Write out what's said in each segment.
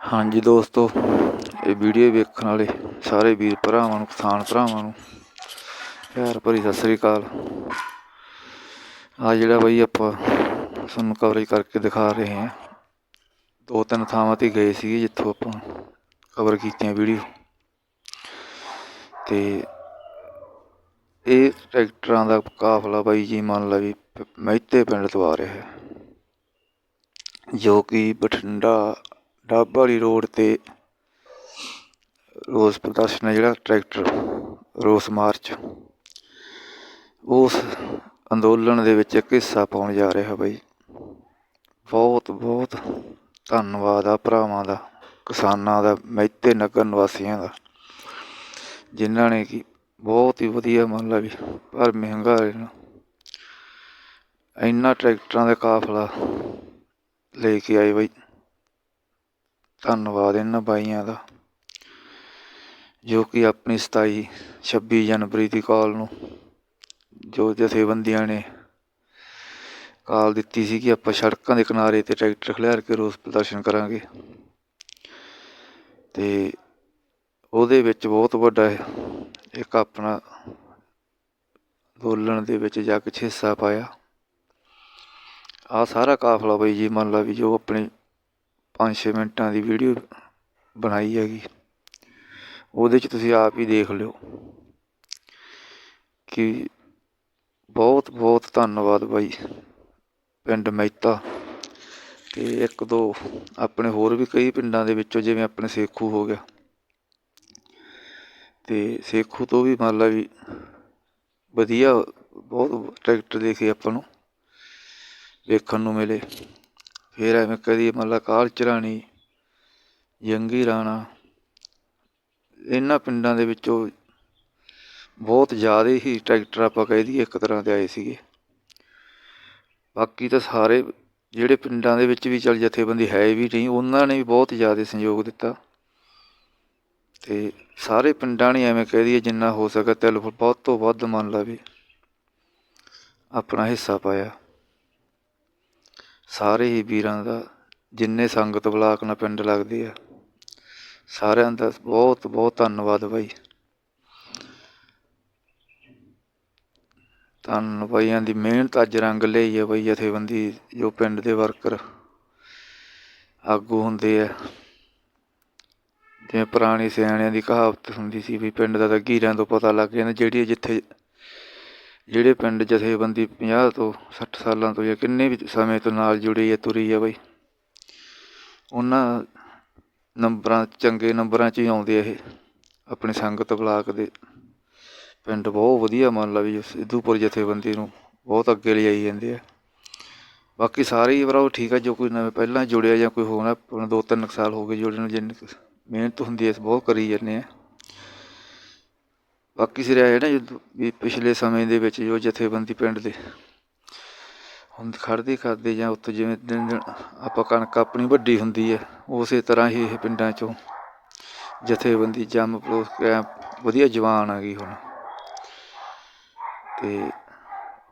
ਹਾਂਜੀ ਦੋਸਤੋ, ਇਹ ਵੀਡੀਓ ਵੇਖਣ ਵਾਲੇ ਸਾਰੇ ਵੀਰ ਭਰਾਵਾਂ ਨੂੰ, ਕਿਸਾਨ ਭਰਾਵਾਂ ਨੂੰ, ਪਿਆਰ ਭਰੀ ਸਤਿ ਸ੍ਰੀ ਅਕਾਲ। ਆ ਜਿਹੜਾ ਬਈ ਆਪਾਂ ਤੁਹਾਨੂੰ ਕਵਰੇਜ ਕਰਕੇ ਦਿਖਾ ਰਹੇ ਹਾਂ, ਦੋ ਤਿੰਨ ਥਾਵਾਂ ਤੇ ਗਏ ਸੀਗੇ ਜਿੱਥੋਂ ਆਪਾਂ ਕਵਰ ਕੀਤੀਆਂ ਵੀਡੀਓ ਤੇ ਇਹ ਟਰੈਕਟਰਾਂ ਦਾ ਕਾਫਲਾ ਬਾਈ ਜੀ ਮੰਨ ਲਾ ਵੀ ਮਹਿਤੇ ਪਿੰਡ ਤੋਂ ਆ ਰਿਹਾ ਹੈ, ਜੋ ਕਿ ਬਠਿੰਡਾ ਡੱਬ ਵਾਲੀ ਰੋਡ ਤੇ ਰੋਸ ਪ੍ਰਦਰਸ਼ਨ ਹੈ ਜਿਹੜਾ ਟਰੈਕਟਰ ਰੋਸ ਮਾਰਚ। ਉਸ ਅੰਦੋਲਨ ਦੇ ਵਿੱਚ ਇੱਕ ਹਿੱਸਾ ਪਾਉਣ ਜਾ ਰਿਹਾ ਬਾਈ। ਬਹੁਤ ਬਹੁਤ ਧੰਨਵਾਦ ਆ ਭਰਾਵਾਂ ਦਾ, ਕਿਸਾਨਾਂ ਦਾ, ਮਹਿਤੇ ਨਗਰ ਨਿਵਾਸੀਆਂ ਦਾ, ਜਿਨ੍ਹਾਂ ਨੇ ਕਿ ਬਹੁਤ ਹੀ ਵਧੀਆ ਮੰਨ ਲਾ ਵੀ ਪਰ ਮਹਿੰਗਾ ਇਹਨਾਂ ਇੰਨਾ ਟਰੈਕਟਰਾਂ ਦਾ ਕਾਫਲਾ ਲੈ ਕੇ ਆਏ ਬਾਈ। ਧੰਨਵਾਦ ਇਹਨਾਂ ਬਾਈਆਂ ਦਾ, ਜੋ ਕਿ ਆਪਣੀ 27 26 ਜਨਵਰੀ ਦੀ ਕਾਲ ਨੂੰ ਜੋ ਜਥੇਬੰਦੀਆਂ ਨੇ ਕਾਲ ਦਿੱਤੀ ਸੀ ਕਿ ਆਪਾਂ ਸੜਕਾਂ ਦੇ ਕਿਨਾਰੇ ਤੇ ਟਰੈਕਟਰ ਖਿਲਾਰ ਕੇ ਰੋਸ ਪ੍ਰਦਰਸ਼ਨ ਕਰਾਂਗੇ। ਤੇ ਉਹਦੇ ਵਿੱਚ ਬਹੁਤ ਵੱਡਾ ਇੱਕ ਆਪਣਾ ਅੰਦੋਲਨ ਦੇ ਵਿੱਚ ਜਾ ਕੇ ਹਿੱਸਾ ਪਾਇਆ। ਆ ਸਾਰਾ ਕਾਫਲਾ ਬਈ ਜੀ ਮੰਨ ਲਾ ਵੀ ਜੋ ਆਪਣੀ 5-6 ਮਿੰਟਾਂ ਦੀ ਵੀਡੀਓ ਬਣਾਈ ਹੈਗੀ। ਉਹਦੇ 'ਚ ਤੁਸੀਂ ਆਪ ਹੀ ਦੇਖ ਲਿਓ ਕਿ ਬਹੁਤ ਬਹੁਤ ਧੰਨਵਾਦ ਬਾਈ ਪਿੰਡ ਮਹਿਤਾ। ਤੇ ਇੱਕ ਦੋ ਆਪਣੇ ਹੋਰ ਵੀ ਕਈ ਪਿੰਡਾਂ ਦੇ ਵਿੱਚੋਂ ਜਿਵੇਂ ਆਪਣੇ ਸੇਖੂ ਹੋ ਗਿਆ। ਤੇ ਸੇਖੂ ਤੋਂ ਵੀ ਮੰਨ ਲਾ ਵੀ ਵਧੀਆ, ਬਹੁਤ ਟਰੈਕਟਰ ਦੇਖੇ ਆਪਾਂ ਨੂੰ ਵੇਖਣ ਨੂੰ ਮਿਲੇ। ਫਿਰ ਐਵੇਂ ਕਦੀ ਮੰਨ ਲਾ ਕਾਲ ਚਰਾਣੀ, ਜੰਗੀ ਰਾਣਾ। ਇਹਨਾਂ ਪਿੰਡਾਂ ਦੇ ਵਿੱਚੋਂ ਬਹੁਤ ਜ਼ਿਆਦਾ ਹੀ ਟਰੈਕਟਰ ਆਪਾਂ ਕਹਿ ਦਈਏ ਇੱਕ ਤਰ੍ਹਾਂ ਦੇ ਆਏ ਸੀਗੇ। ਬਾਕੀ ਤਾਂ ਸਾਰੇ ਜਿਹੜੇ ਪਿੰਡਾਂ ਦੇ ਵਿੱਚ ਵੀ ਚੱਲ ਜਥੇਬੰਦੀ ਹੈ ਵੀ ਨਹੀਂ, ਉਹਨਾਂ ਨੇ ਵੀ ਬਹੁਤ ਜ਼ਿਆਦਾ ਸਹਿਯੋਗ ਦਿੱਤਾ। ਤੇ ਸਾਰੇ ਪਿੰਡਾਂ ਨੇ ਐਵੇਂ ਕਹਿ ਦਈਏ ਜਿੰਨਾ ਹੋ ਸਕੇ ਤਿਲ ਬਹੁਤ ਤੋਂ ਵੱਧ ਮੰਨ ਲਾ ਵੀ ਆਪਣਾ ਹਿੱਸਾ ਪਾਇਆ। ਸਾਰੇ ਹੀ ਵੀਰਾਂ ਦਾ, ਜਿੰਨੇ ਸੰਗਤ ਬਲਾਕ ਨਾਲ ਪਿੰਡ ਲੱਗਦੇ ਆ, ਸਾਰਿਆਂ ਦਾ ਬਹੁਤ ਬਹੁਤ ਧੰਨਵਾਦ ਬਾਈ। ਧੰਨ ਬਾਈਆਂ ਦੀ ਮਿਹਨਤ ਅੱਜ ਰੰਗ ਲਈ ਹੈ ਬਾਈ ਜਥੇਬੰਦੀ, ਜੋ ਪਿੰਡ ਦੇ ਵਰਕਰ ਆਗੂ ਹੁੰਦੇ ਆ। ਜਿਵੇਂ ਪੁਰਾਣੀ ਸਿਆਣਿਆਂ ਦੀ ਕਹਾਵਤ ਹੁੰਦੀ ਸੀ ਵੀ ਪਿੰਡ ਦਾ ਤਾਂ ਗੀਰਿਆਂ ਤੋਂ ਪਤਾ ਲੱਗ ਜਾਂਦਾ ਜਿਹੜੀ ਜਿੱਥੇ ਜਿਹੜੇ ਪਿੰਡ ਜਥੇਬੰਦੀ 50 ਤੋਂ 60 ਸਾਲਾਂ ਤੋਂ ਜਾਂ ਕਿੰਨੇ ਵੀ ਸਮੇਂ ਤੋਂ ਨਾਲ ਜੁੜੀ ਹੈ, ਤੁਰੀ ਹੈ ਬਈ, ਉਹਨਾਂ ਨੰਬਰਾਂ, ਚੰਗੇ ਨੰਬਰਾਂ 'ਚ ਹੀ ਆਉਂਦੇ ਇਹ, ਆਪਣੀ ਸੰਗਤ ਬਲਾਕ ਦੇ। ਪਿੰਡ ਬਹੁਤ ਵਧੀਆ ਮੰਨ ਲਾ ਵੀ ਸਿੱਧੂਪੁਰ ਜਥੇਬੰਦੀ ਨੂੰ ਬਹੁਤ ਅੱਗੇ ਲਿਜਾਈ ਜਾਂਦੇ ਆ। ਬਾਕੀ ਸਾਰੇ ਹੀ ਭਰਾ ਠੀਕ ਆ, ਜੋ ਕੋਈ ਨਵੇਂ ਪਹਿਲਾਂ ਜੁੜਿਆ ਜਾਂ ਕੋਈ ਹੋਣਾ ਆਪਣਾ ਦੋ ਤਿੰਨ ਕੁ ਸਾਲ ਹੋ ਗਏ ਜੁੜੇ ਨੂੰ, ਜਿੰਨੀ ਕੁ ਮਿਹਨਤ ਹੁੰਦੀ ਹੈ ਬਹੁਤ ਕਰੀ ਜਾਂਦੇ ਆ। ਬਾਕੀ ਸਿਰਿਆ ਹੈ ਨਾ ਜਦੋਂ ਵੀ ਪਿਛਲੇ ਸਮੇਂ ਦੇ ਵਿੱਚ ਜੋ ਜਥੇਬੰਦੀ ਪਿੰਡ ਦੇ ਹੁਣ ਖੜਦੇ ਕਰਦੇ ਜਾਂ ਉੱਥੇ ਜਿਵੇਂ ਦਿਨ ਦਿਨ ਆਪਾਂ ਕਣਕ ਆਪਣੀ ਵੱਡੀ ਹੁੰਦੀ ਹੈ, ਉਸੇ ਤਰ੍ਹਾਂ ਹੀ ਇਹ ਪਿੰਡਾਂ 'ਚੋਂ ਜਥੇਬੰਦੀ ਜੰਮ ਪਲੋਸ ਕੇ ਵਧੀਆ ਜਵਾਨ ਆ ਗਈ ਹੁਣ। ਤੇ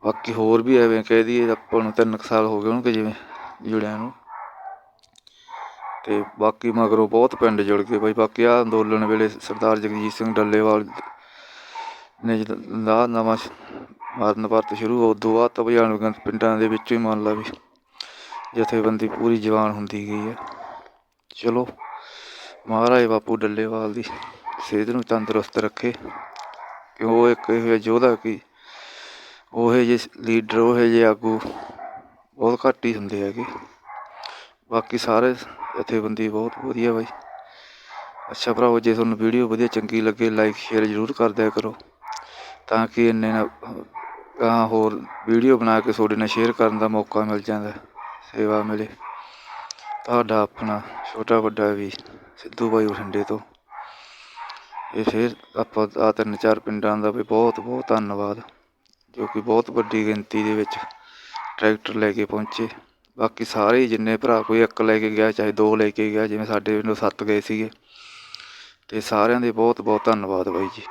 ਬਾਕੀ ਹੋਰ ਵੀ ਐਵੇਂ ਕਹਿ ਦਈਏ ਆਪਾਂ ਨੂੰ ਤਿੰਨ ਕੁ ਸਾਲ ਹੋ ਗਏ ਉਹਨੂੰ ਕਿ ਜਿਵੇਂ ਜੁੜਿਆ ਨੂੰ। ਤੇ ਬਾਕੀ ਮਗਰੋਂ ਬਹੁਤ ਪਿੰਡ ਜੁੜ ਗਏ ਬਾਈ, ਬਾਕੀ ਆ ਅੰਦੋਲਨ ਵੇਲੇ ਸਰਦਾਰ ਜਗਜੀਤ ਸਿੰਘ ਡੱਲੇਵਾਲ ਨੇ ਨਵਾਂ ਮਾਰਨ ਵਰਤ ਸ਼ੁਰੂ ਹੋ ਉਦੋਂ ਬਾਅਦ ਤਾਂ ਭਜਾਨਕ ਪਿੰਡਾਂ ਦੇ ਵਿੱਚੋਂ ਹੀ ਮੰਨ ਲਾ ਵੀ ਜਥੇਬੰਦੀ ਪੂਰੀ ਜਵਾਨ ਹੁੰਦੀ ਗਈ ਹੈ। ਚਲੋ, ਮਹਾਰਾਜ ਬਾਪੂ ਡੱਲੇਵਾਲ ਦੀ ਸਿਹਤ ਨੂੰ ਤੰਦਰੁਸਤ ਰੱਖੇ। ਕਿ ਉਹ ਇੱਕ ਇਹੋ ਜਿਹਾ ਯੋਧਾ ਕੀ ਉਹ ਜਿਹੇ ਲੀਡਰ, ਉਹ ਜਿਹੇ ਆਗੂ ਬਹੁਤ ਘੱਟ ਹੀ ਹੁੰਦੇ ਹੈਗੇ। ਬਾਕੀ ਸਾਰੇ ਜਥੇਬੰਦੀ ਬਹੁਤ ਵਧੀਆ ਬਾਈ। ਅੱਛਾ ਭਰਾਵੋ, ਜੇ ਤੁਹਾਨੂੰ ਵੀਡੀਓ ਵਧੀਆ ਚੰਗੀ ਲੱਗੇ ਲਾਈਕ ਸ਼ੇਅਰ ਜ਼ਰੂਰ ਕਰ ਦਿਆ ਕਰੋ। ਤਾਂ ਕਿ ਇੰਨੇ ਨਾ ਗਾਹਾਂ ਹੋਰ ਵੀਡੀਓ ਬਣਾ ਕੇ ਤੁਹਾਡੇ ਨਾਲ ਸ਼ੇਅਰ ਕਰਨ ਦਾ ਮੌਕਾ ਮਿਲ ਜਾਂਦਾ, ਸੇਵਾ ਮਿਲੇ। ਤੁਹਾਡਾ ਆਪਣਾ ਛੋਟਾ ਵੱਡਾ ਵੀ ਸਿੱਧੂ ਬਾਈ ਬਠਿੰਡੇ ਤੋਂ। ਇਹ ਫਿਰ ਆਪਾਂ ਆ ਤਿੰਨ ਚਾਰ ਪਿੰਡਾਂ ਦਾ ਵੀ ਬਹੁਤ ਬਹੁਤ ਧੰਨਵਾਦ, ਜੋ ਕਿ ਬਹੁਤ ਵੱਡੀ ਗਿਣਤੀ ਦੇ ਵਿੱਚ ਟਰੈਕਟਰ ਲੈ ਕੇ ਪਹੁੰਚੇ। ਬਾਕੀ ਸਾਰੇ ਜਿੰਨੇ ਭਰਾ, ਕੋਈ ਇੱਕ ਲੈ ਕੇ ਗਿਆ, ਚਾਹੇ ਦੋ ਲੈ ਕੇ ਗਿਆ, ਜਿਵੇਂ ਸਾਡੇ ਵੱਲੋਂ ਸੱਤ ਗਏ ਸੀਗੇ। ਤੇ ਸਾਰਿਆਂ ਦੇ ਬਹੁਤ ਬਹੁਤ ਧੰਨਵਾਦ ਬਾਈ ਜੀ।